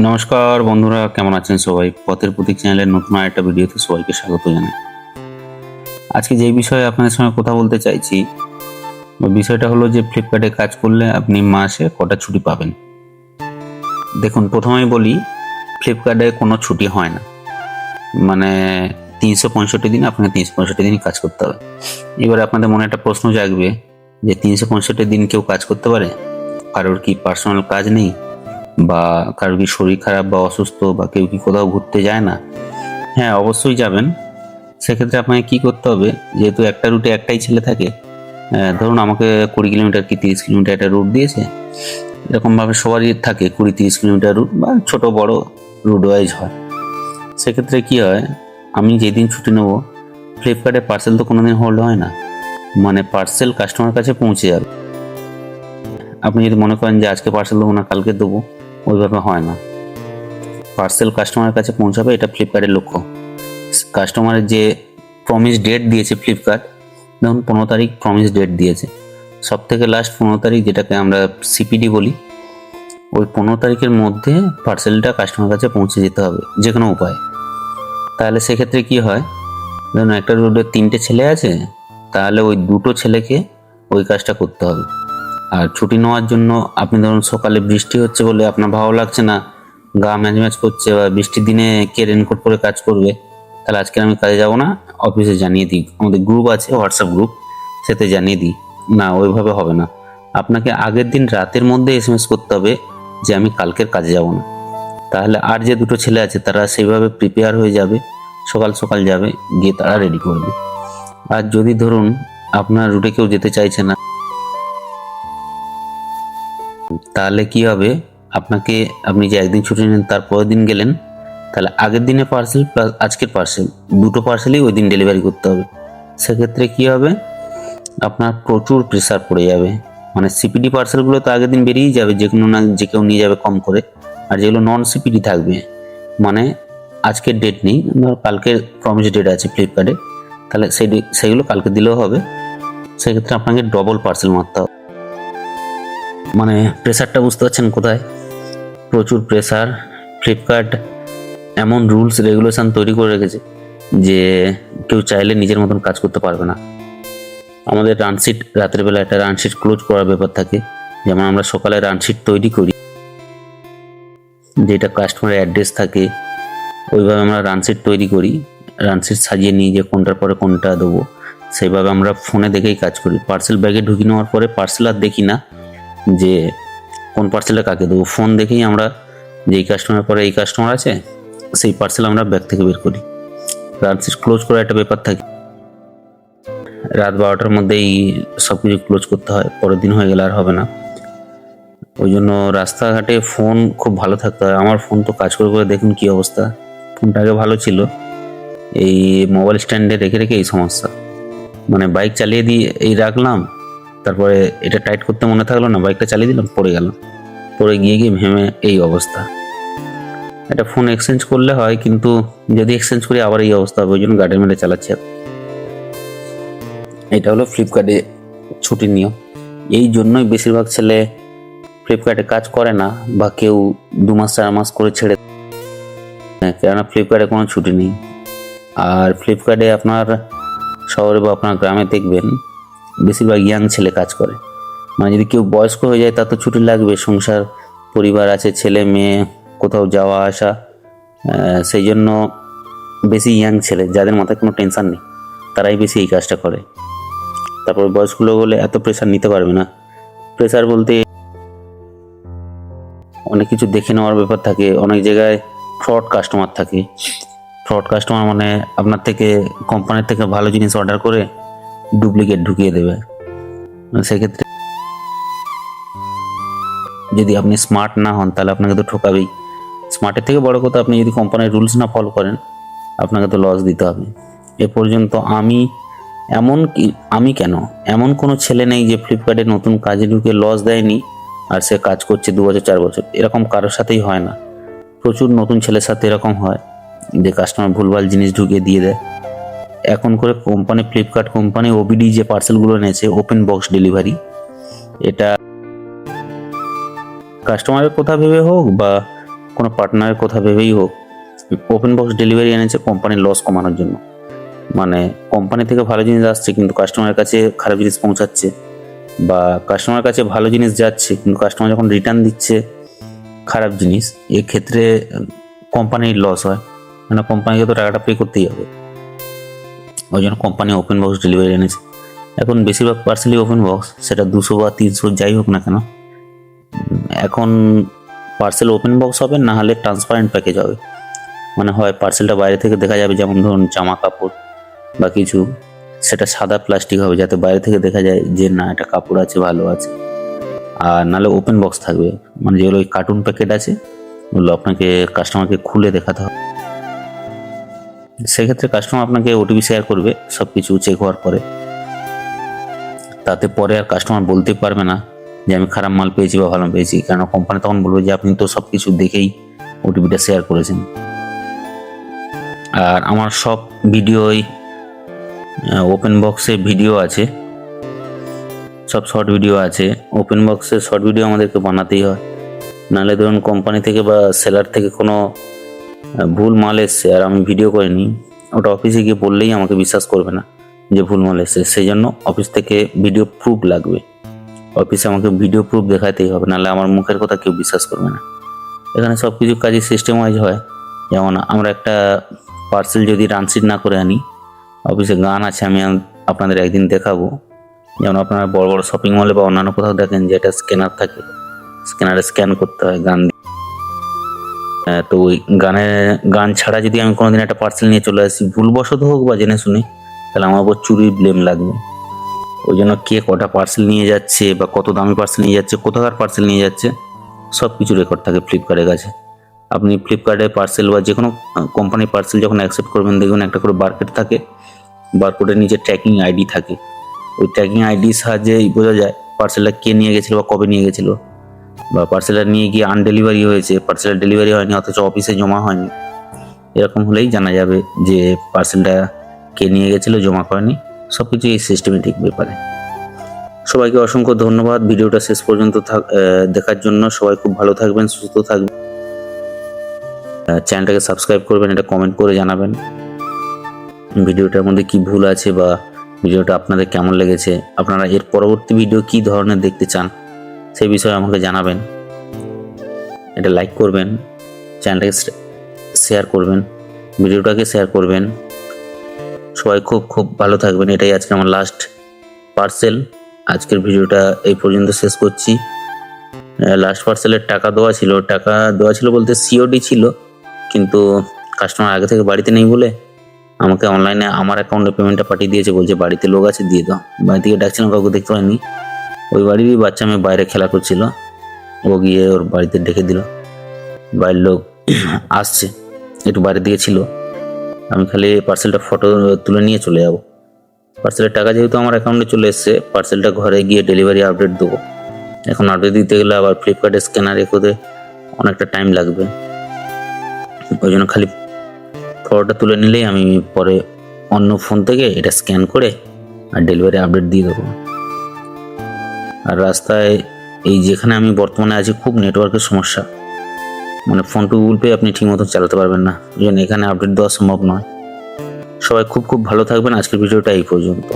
নমস্কার বন্ধুরা, কেমন আছেন সবাই? পথের প্রতীক চ্যানেলের নতুন আরেকটা ভিডিওতে সবাইকে স্বাগত জানাই। আজকে যে বিষয়ে আপনাদের সঙ্গে কথা বলতে চাইছি বিষয়টা হলো যে ফ্লিপকার্টে কাজ করলে আপনি মাসে কটা ছুটি পাবেন? দেখুন, প্রথমেই বলি ফ্লিপকার্টে কোনো ছুটি হয় না। মানে তিনশো পঁয়ষট্টি দিন আপনাকে তিনশো পঁয়ষট্টি দিনই কাজ করতে হবে। এবারে আপনাদের মনে একটা প্রশ্ন জাগবে যে তিনশো পঁয়ষট্টি দিন কেউ কাজ করতে পারে? কারোর কি পার্সোনাল কাজ নেই? বা কারোর কি শরীর খারাপ বা অসুস্থ বা কেউ কি কোথাও ঘুরতে যায় না হ্যাঁ অবশ্যই যাবেন। সেক্ষেত্রে আপনাকে কি করতে হবে, যেহেতু একটা রুটে একটাই ছেলে থাকে ধরুন আমাকে কুড়ি কিলোমিটার কি তিরিশ কিলোমিটার একটা রুট দিয়েছে, এরকমভাবে সবারই থাকে কুড়ি তিরিশ কিলোমিটার রুট বা ছোট বড় রুট ওয়াইজ হয়। সেক্ষেত্রে কি হয়, আমি যেদিন ছুটি নেব ফ্লিপকার্টে পার্সেল তো কোনোদিন হোল্ড হয় না মানে পার্সেল কাস্টমার কাছে পৌঁছে যাবে। আপনি যদি মনে করেন যে আজকে পার্সেল দেবো না, কালকে দেবো ওইভাবে হয় না। পার্সেল কাস্টমারের কাছে পৌঁছাবে, এটা ফ্লিপকার্টের লক্ষ্য। কাস্টমারের যে প্রমিস ডেট দিয়েছে ফ্লিপকার্ট ধরুন পনেরো তারিখ প্রমিস ডেট দিয়েছে। সব থেকে লাস্ট পনেরো তারিখ যেটাকে আমরা সিপিডি বলি, ওই পনেরো তারিখের মধ্যে পার্সেলটা কাস্টমার কাছে পৌঁছে যেতে হবে, যে কোনো উপায়। তাহলে সেক্ষেত্রে কি হয়? ধরুন একটা রোডে তিনটে ছেলে আছে, তাহলে ওই দুটো ছেলেকে ওই কাজটা করতে হবে। আর ছুটি নেওয়ার জন্য আপনি ধরুন সকালে বৃষ্টি হচ্ছে বলে আপনার ভালো লাগছে না, গা ম্যাচ ম্যাচ করছে বা বৃষ্টির দিনে কে রেনকোট পরে কাজ করবে, তাহলে আজকে আমি কাজে যাব না অফিসে জানিয়ে দিই। আমাদের গ্রুপ আছে হোয়াটসঅ্যাপ গ্রুপ সেতে জানিয়ে দিই। না, ওইভাবে হবে না। আপনাকে আগের দিন রাতের মধ্যে এস এম এস করতে হবে যে আমি কালকের কাজে যাব না। তাহলে আর যে দুটো ছেলে আছে, তারা সেইভাবে প্রিপেয়ার হয়ে যাবে, সকাল সকাল যাবে, গিয়ে তারা রেডি করবে। আর যদি ধরুন আপনার রুটে কেউ যেতে চাইছে না তাহলে কি হবে? আপনাকে, আপনি যে একদিন ছুটি নেন, তার পরের দিন গেলেন, তাহলে আগের দিনে পার্সেল প্লাস আজকের পার্সেল দুটো পার্সেলই ওই দিন ডেলিভারি করতে হবে। সেক্ষেত্রে কি হবে? আপনার প্রচুর প্রেশার পড়ে যাবে। মানে সিপিডি পার্সেলগুলো তো আগের দিন বেরিয়েই যাবে, যে কোনো না, যে কেউ নিয়ে যাবে কম করে, আর যেগুলো নন সিপিডি থাকবে। মানে আজকের ডেট নেই, ধর কালকের প্রমিস ডেট আছে ফ্লিপকার্টে তাহলে সেই সেইগুলো কালকে দিলেও হবে। সেক্ষেত্রে আপনাকে ডবল পার্সেল মারতে হবে। মানে প্রেসারটা বুঝতে পারছেন কোথায়? প্রচুর প্রেসার ফ্লিপকার্ট এমন রুলস রেগুলেশন তৈরি করে রেখেছে যে কেউ চাইলে নিজের মতন কাজ করতে পারবে না। আমাদের রানশিট রাতের বেলা একটা রানশিট ক্লোজ করার ব্যাপার থাকে। যেমন আমরা সকালে রানশিট তৈরি করি, যেটা কাস্টমারের অ্যাড্রেস থাকে, ওইভাবে আমরা রানশিট তৈরি করি। রানশিট সাজিয়ে নিই যে কোনটার পরে কোনটা দেবো। সেইভাবে আমরা ফোনে দেখেই কাজ করি। পার্সেল ব্যাগে ঢুকিয়ে নেওয়ার পরে পার্সেল আর দেখি না। যে কোন পার্সেলটা কাকে দেবো? ফোন দেখেই আমরা যে এই কাস্টমার পরে এই কাস্টমার আছে, সেই পার্সেল আমরা ব্যাগ থেকে বের করি। রানশিট ক্লোজ করার একটা ব্যাপার থাকে। রাত বারোটার মধ্যেই সব কিছু ক্লোজ করতে হয়, পরের দিন হয়ে গেলে আর হবে না। ওই জন্য রাস্তাঘাটে ফোন খুব ভালো থাকতে হয়। আমার ফোন তো কাজ করে করে দেখুন কি অবস্থা। ফোনটা আগে ভালো ছিল। এই মোবাইল স্ট্যান্ডে রেখে রেখে এই সমস্যা। মানে বাইক চালিয়ে দিয়ে এই রাখলাম তারপরে এটা টাইট করতে মনে থাকল না বাইকটা চালিয়ে দিলাম পড়ে গেল। পড়ে গিয়ে গিয়ে ভেমে এই অবস্থা। এটা ফোন এক্সচেঞ্জ করলে হয় কিন্তু যদি এক্সচেঞ্জ করি আবার এই অবস্থা হবে ওই জন্য গাড়ি মেরে চালাচ্ছি এটা হলো ফ্লিপকার্টে ছুটি নিয়ম। এই জন্যই বেশিরভাগ ছেলে ফ্লিপকার্টে কাজ করে না বা কেউ দু মাস চার মাস করে ছেড়ে হ্যাঁ, কেননা ফ্লিপকার্টে কোনো ছুটি নেই। আর ফ্লিপকার্টে আপনার শহরে বা আপনার গ্রামে দেখবেন বেশিরভাগ ইয়াং ছেলে কাজ করে। মানে যদি কেউ বয়স্ক হয়ে যায় তা তো ছুটি লাগবে, সংসার, পরিবার আছে, ছেলে, মেয়ে, কোথাও যাওয়া, আসা। সেই জন্য বেশি ইয়াং ছেলে, যাদের মাথায় কোনো টেনশান নেই, তারাই বেশি এই কাজটা করে। তারপর বয়স্ক লোক হলে এত প্রেশার নিতে পারবে না। প্রেশার বলতে অনেক কিছু দেখে নেওয়ার ব্যাপার থাকে, অনেক জায়গায় ফ্রড কাস্টমার থাকে। ফ্রড কাস্টমার মানে আপনার থেকে কোম্পানির থেকে ভালো জিনিস অর্ডার করে ডুপ্লিকেট ঢুকিয়ে দেবে। মানে সেক্ষেত্রে যদি আপনি স্মার্ট না হন, তাহলে আপনাকে তো ঠকাবেই। স্মার্টের থেকে বড় কথা, আপনি যদি কোম্পানির রুলস না ফলো করেন, আপনাকে তো লস দিতে হবে। এ পর্যন্ত আমি এমন কি, আমি কেন? এমন কোনো ছেলে নেই যে ফ্লিপকার্টে নতুন কাজে ঢুকে লস দেয়নি আর সে কাজ করছে দু বছর, চার বছর। এরকম কারোর সাথেই হয় না। প্রচুর নতুন ছেলের সাথে এরকম হয় যে কাস্টমার ভুলভাল জিনিস ঢুকিয়ে দিয়ে দেয়। এখন করে কোম্পানি ফ্লিপকার্ট কোম্পানি ওবিডি যে পার্সেলগুলো এনেছে ওপেন বক্স ডেলিভারি এটা কাস্টমারের কথা ভেবে হোক বা কোনো পার্টনারের কথা ভেবেই হোক ওপেন বক্স ডেলিভারি এনেছে কোম্পানির লস কমানোর জন্য। মানে কোম্পানি থেকে ভালো জিনিস আসছে, কিন্তু কাস্টমারের কাছে খারাপ জিনিস পৌঁছাচ্ছে বা কাস্টমারের কাছে ভালো জিনিস যাচ্ছে, কিন্তু কাস্টমার যখন রিটার্ন দিচ্ছে খারাপ জিনিস, এক্ষেত্রে কোম্পানির লস হয়। মানে কোম্পানিকে তো টাকাটা পে করতেই হবে। ওই জন্য কোম্পানি ওপেন বক্স ডেলিভারি এনেছে। এখন বেশিরভাগ পার্সেলই ওপেন বক্স সেটা দুশো বা তিনশো যাই হোক না কেন, এখন পার্সেল ওপেন বক্স হবে, না হলে ট্রান্সপারেন্ট প্যাকেজ হবে। মানে হয় পার্সেলটা বাইরে থেকে দেখা যাবে, যেমন ধরুন জামা কাপড় বা কিছু, সেটা সাদা প্লাস্টিক হবে, যাতে বাইরে থেকে দেখা যায় যে, না, এটা কাপড় আছে, ভালো আছে। আর নাহলে ওপেন বক্স থাকবে। মানে যেগুলো ওই কার্টুন প্যাকেট আছে, ওগুলো আপনাকে কাস্টমারকে খুলে দেখাতে হবে। সেক্ষেত্রে কাস্টমার আপনাকে ওটিপি শেয়ার করবে সব কিছু চেক হওয়ার পরে। তাতে পরে আর কাস্টমার বলতে পারবে না যে আমি খারাপ মাল পেয়েছি বা ভালো পেয়েছি। কেন কোম্পানি তখন বলবে যে আপনি তো সব কিছু দেখেই ওটিপিটা শেয়ার করেছেন। আর আমার সব ভিডিওই ওপেন বক্সে ভিডিও আছে। সব শর্ট ভিডিও আছে। ওপেন বক্সে শর্ট ভিডিও আমাদেরকে বানাতেই হয়। নাহলে ধরুন কোম্পানি থেকে বা সেলার থেকে কোনো ভুল মাল এসছে আর আমি ভিডিও করিনি, ওটা অফিসে গিয়ে বললেই আমাকে বিশ্বাস করবে না যে ভুল মাল এসছে। সেই জন্য অফিস থেকে ভিডিও প্রুফ লাগবে। অফিসে আমাকে ভিডিও প্রুফ দেখাতেই হবে, নাহলে আমার মুখের কথা কেউ বিশ্বাস করবে না। এখানে সব কিছু কাজই সিস্টেম ওয়াইজ হয়। যেমন আমরা একটা পার্সেল যদি রানসিট না করে আনি অফিসে গান আছে, আমি আপনাদের একদিন দেখাবো। যেমন আপনারা বড় বড় শপিং মলে বা অন্যান্য কোথাও দেখেন যে একটা স্ক্যানার থাকে। স্ক্যানারে স্ক্যান করতে হয় গান তো ওই গানে, গান ছাড়া যদি আমি কোনোদিন একটা পার্সেল নিয়ে চলে আসি, ভুলবশত হোক বা জেনে শুনে, তাহলে আমার উপর চুরির ব্লেম লাগবে। ওই জন্য কে কটা পার্সেল নিয়ে যাচ্ছে বা কত দামি পার্সেল নিয়ে যাচ্ছে, কোথাকার পার্সেল নিয়ে যাচ্ছে সব কিছু রেকর্ড থাকে ফ্লিপকার্টের কাছে। আপনি ফ্লিপকার্টে পার্সেল বা যে কোনো কোম্পানির পার্সেল যখন অ্যাকসেপ্ট করবেন, দেখবেন একটা করে বারকোড থাকে। বারকোডের নিচে ট্র্যাকিং আইডি থাকে। ওই ট্র্যাকিং আইডির সাহায্যেই বোঝা যায় পার্সেলটা কে নিয়ে গেছিল বা কবে নিয়ে গেছিল। বা পার্সেলটা নিয়ে গিয়ে আনডেলিভারি হয়েছে পার্সেলটা ডেলিভারি হয়নি, অথচ অফিসে জমা হয়নি। এরকম হলেই জানা যাবে যে পার্সেলটা কে নিয়ে গেছিল, জমা করেনি। সব কিছু এই সিস্টেমেটিক ব্যাপারে। সবাইকে অসংখ্য ধন্যবাদ। ভিডিওটা শেষ পর্যন্ত দেখার জন্য সবাই খুব ভালো থাকবেন, সুস্থ থাকবেন। চ্যানেলটাকে সাবস্ক্রাইব করবেন, এটা কমেন্ট করে জানাবেন। ভিডিওটার মধ্যে কি ভুল আছে বা ভিডিওটা আপনাদের কেমন লেগেছে, আপনারা এর পরবর্তী ভিডিও কি ধরনের দেখতে চান সেই বিষয়ে আমাকে জানাবেন। এটা লাইক করবেন চ্যানেলটাকে শেয়ার করবেন ভিডিওটাকে শেয়ার করবেন। সবাই খুব খুব ভালো থাকবেন। এটাই আজকে আমার লাস্ট পার্সেল আজকের ভিডিওটা এই পর্যন্ত শেষ করছি। লাস্ট পার্সেলের টাকা দেওয়া ছিল। টাকা দেওয়া ছিল বলতে সিওডি ছিল। কিন্তু কাস্টমার আগে থেকে বাড়িতে নেই বলে আমাকে অনলাইনে আমার অ্যাকাউন্টে পেমেন্টটা পাঠিয়ে দিয়েছে। বলছে বাড়িতে লোক আছে, দিয়ে দাও। বাড়ি থেকে ডাকছিলাম কাউকে দেখতে পাইনি। ওই বাড়িরই বাচ্চা মেয়ে বাইরে খেলা করছিল। ও গিয়ে ওর বাড়িতে ডেকে দিল। বাড়ির লোক আসছে, একটু বাইরের দিকে ছিল। আমি খালি পার্সেলটা ফটো তুলে নিয়ে চলে যাব। পার্সেলের টাকা যেহেতু আমার অ্যাকাউন্টে চলে এসছে পার্সেলটা ঘরে গিয়ে ডেলিভারি আপডেট দেবো। এখন আপডেট দিতে গেলে আবার ফ্লিপকার্টে স্ক্যানার রেখোতে অনেকটা টাইম লাগবে। ওই জন্য খালি ফটোটা তুলে নিলেই আমি পরে অন্য ফোন থেকে এটা স্ক্যান করে আর ডেলিভারি আপডেট দিয়ে দেবো। আর রাস্তায় এই যেখানে আমি বর্তমানে আছি খুব নেটওয়ার্কের সমস্যা। মানে ফোন টু গুগল পে আপনি ঠিক মতো চালাতে পারবেন না। জন্য এখানে আপডেট দেওয়া সম্ভব নয়। সবাই খুব খুব ভালো থাকবেন। আজকের ভিডিওটা এই পর্যন্ত।